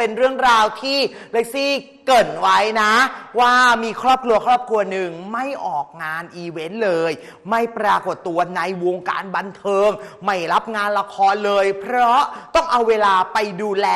เป็นเรื่องราวที่เล็กซี่ เกินไว้นะ ว่ามีครอบครัวครอบครัวหนึ่งไม่ออกงานอีเวนต์เลย ไม่ปรากฏตัวในวงการบันเทิง ไม่รับงานละครเลย เพราะต้องเอาเวลาไปดูแล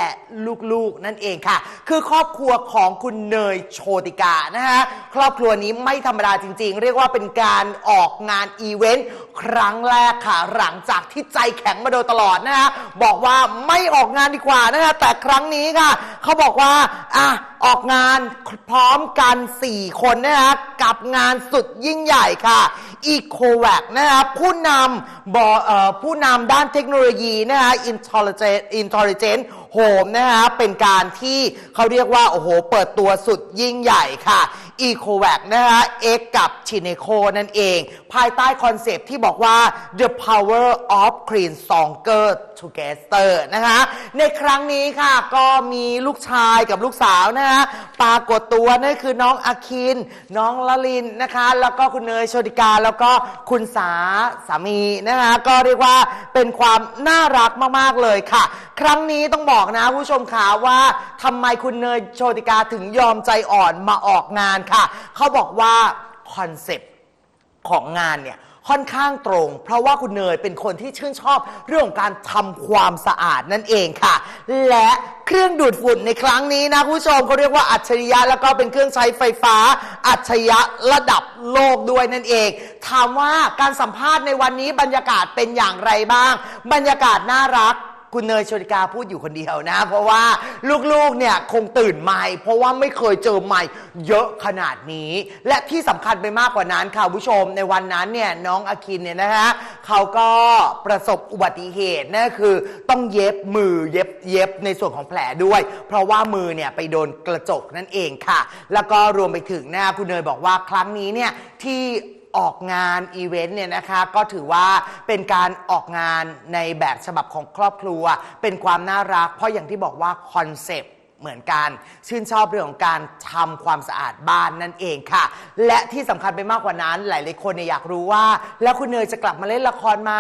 ลูกๆนั่นเองค่ะ คือครอบครัวของคุณเนยโชติกานะฮะครอบครัวนี้ไม่ธรรมดาจริง ๆ เรียกว่าเป็นการออกงานอีเวนต์ครั้งแรกค่ะ หลังจากที่ใจแข็งมาโดยตลอดนะฮะบอกว่าไม่ออกงานดีกว่านะฮะแต่ครั้งนี้ค่ะ เขาบอกว่าอะ ออกงานพร้อมกัน 4 คนนะครับกับงานสุดยิ่งใหญ่ค่ะ e c o v a c นะครับผู้นำบอผู้นำด้านเทคโนโลยีนะฮะ intelligent intelligent home น ผมนะฮะเป็นการที่เขาเรียกว่า โอ้โห เปิดตัวสุดยิ่งใหญ่ค่ะ e c o v a c นะฮะ X กับ c h i n e c o นั่นเอง ภายใต้คอนเซปที่บอกว่า the power of clean songer together นะคะในครั้งนี้ค่ะก็มีลูกชายกับลูกสาวนะฮะปรากฏตัวนั่นคือน้องอาคิน น้องละลินนะคะ แล้วก็คุณเนยโชติกา แล้วก็คุณสาสามีนะคะก็เรียกว่าเป็นความน่ารักมาก ๆ เลยค่ะครั้งนี้ต้องบอกนะผู้ชมขาว่าทำไมคุณเนยโชติกาถึงยอมใจอ่อนมาออกงานค่ะ เขาบอกว่าคอนเซปต์ ของงานเนี่ยค่อนข้างตรง เพราะว่าคุณเนยเป็นคนที่ชื่นชอบเรื่องของการทำความสะอาดนั่นเองค่ะ และเครื่องดูดฝุ่นในครั้งนี้นะคุณผู้ชมเขาเรียกว่าอัจฉริยะแล้วก็เป็นเครื่องใช้ไฟฟ้า อัจฉริยะระดับโลกด้วยนั่นเอง ถามว่าการสัมภาษณ์ในวันนี้บรรยากาศเป็นอย่างไรบ้าง บรรยากาศน่ารัก คุณเนยโชติกาพูดอยู่คนเดียวนะ เพราะว่าลูกๆเนี่ยคงตื่นใหม่เพราะว่าไม่เคยเจอใหม่เยอะขนาดนี้ และที่สำคัญไปมากกว่านั้นค่ะคุณผู้ชมในวันนั้นเนี่ยน้องอาคินเนี่ยนะคะเขาก็ประสบอุบัติเหตุนั่นคือต้องเย็บมือเย็บเย็บในส่วนของแผลด้วย เพราะว่ามือเนี่ยไปโดนกระจกนั่นเองค่ะ แล้วก็รวมไปถึงนะคุณเนยบอกว่าครั้งนี้เนี่ยที่ ออกงานอีเวนต์เนี่ยนะคะก็ถือว่าเป็นการออกงานในแบบฉบับของครอบครัว เป็นความน่ารัก เพราะอย่างที่บอกว่าคอนเซปต์เหมือนกัน ชื่นชอบเรื่องของการทำความสะอาดบ้านนั่นเองค่ะ และที่สำคัญไปมากกว่านั้น หลายๆคนเนี่ยอยากรู้ว่า แล้วคุณเนยจะกลับมาเล่นละครไหม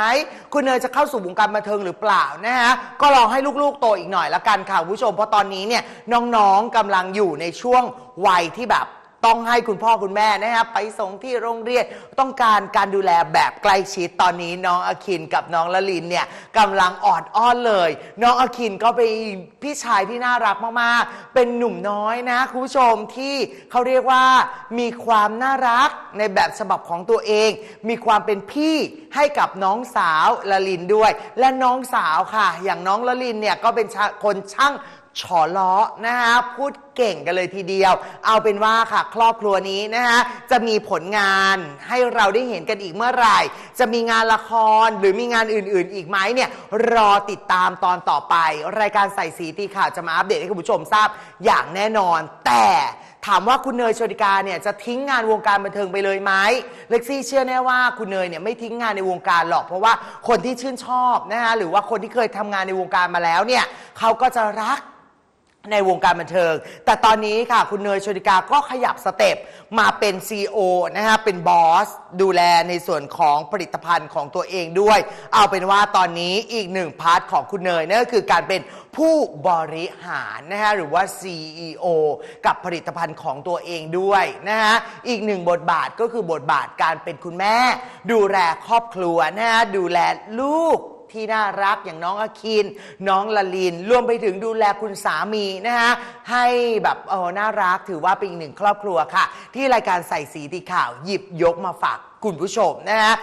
คุณเนยจะเข้าสู่วงการบันเทิงหรือเปล่านะฮะก็ลองให้ลูกๆโตอีกหน่อยละกันค่ะคุณผู้ชมเพราะตอนนี้เนี่ยน้องๆกำลังอยู่ในช่วงวัยที่แบบ ต้องให้คุณพ่อคุณแม่นะครับไปส่งที่โรงเรียนต้องการการดูแลแบบใกล้ชิดตอนนี้น้องอาคินกับน้องละลินเนี่ยกำลังออดอ้อนเลย น้องอาคินก็เป็นพี่ชายที่น่ารักมากๆ เป็นหนุ่มน้อยนะคุณผู้ชมที่เขาเรียกว่ามีความน่ารักในแบบฉบับของตัวเอง มีความเป็นพี่ให้กับน้องสาวละลินด้วย และน้องสาวค่ะ อย่างน้องละลินเนี่ยก็เป็นคนช่าง ฉอล้อนะฮะพูดเก่งกันเลยทีเดียว เอาเป็นว่าค่ะ ครอบครัวนี้นะฮะจะมีผลงานให้เราได้เห็นกันอีกเมื่อไหร่ จะมีงานละครหรือมีงานอื่น ๆ อีกไหมเนี่ยรอติดตามตอนต่อไป รายการใส่สีตีข่าวจะมาอัปเดตให้คุณผู้ชมทราบอย่างแน่นอน แต่ถามว่าคุณเนยโชติกาเนี่ยจะทิ้งงานวงการบันเทิงไปเลยไหมเล็กซี่เชื่อแน่ว่าคุณเนยเนี่ยไม่ทิ้งงานในวงการหรอก เพราะว่าคนที่ชื่นชอบนะฮะหรือว่าคนที่เคยทำงานในวงการมาแล้วเนี่ยเขาก็จะรัก ในวงการบันเทิง แต่ตอนนี้ค่ะ คุณเนยโชติกาก็ขยับสเต็ปมาเป็น CEO นะฮะ เป็นบอส ดูแลในส่วนของผลิตภัณฑ์ของตัวเองด้วย เอาเป็นว่าตอนนี้อีกหนึ่งพาร์ทของคุณเนยนั่นก็คือการเป็นผู้บริหารนะฮะ หรือว่า CEO กับผลิตภัณฑ์ของตัวเองด้วยนะฮะ อีกหนึ่งบทบาทก็คือบทบาทการเป็นคุณแม่ ดูแลครอบครัวนะฮะดูแลลูก ที่น่ารักอย่างน้องอาคิน น้องละลิน รวมไปถึงดูแลคุณสามีนะคะให้แบบเออน่ารักถือว่าเป็นอีกหนึ่งครอบครัวค่ะ ที่รายการใส่สีตีข่าวหยิบยกมาฝากคุณผู้ชมนะฮะ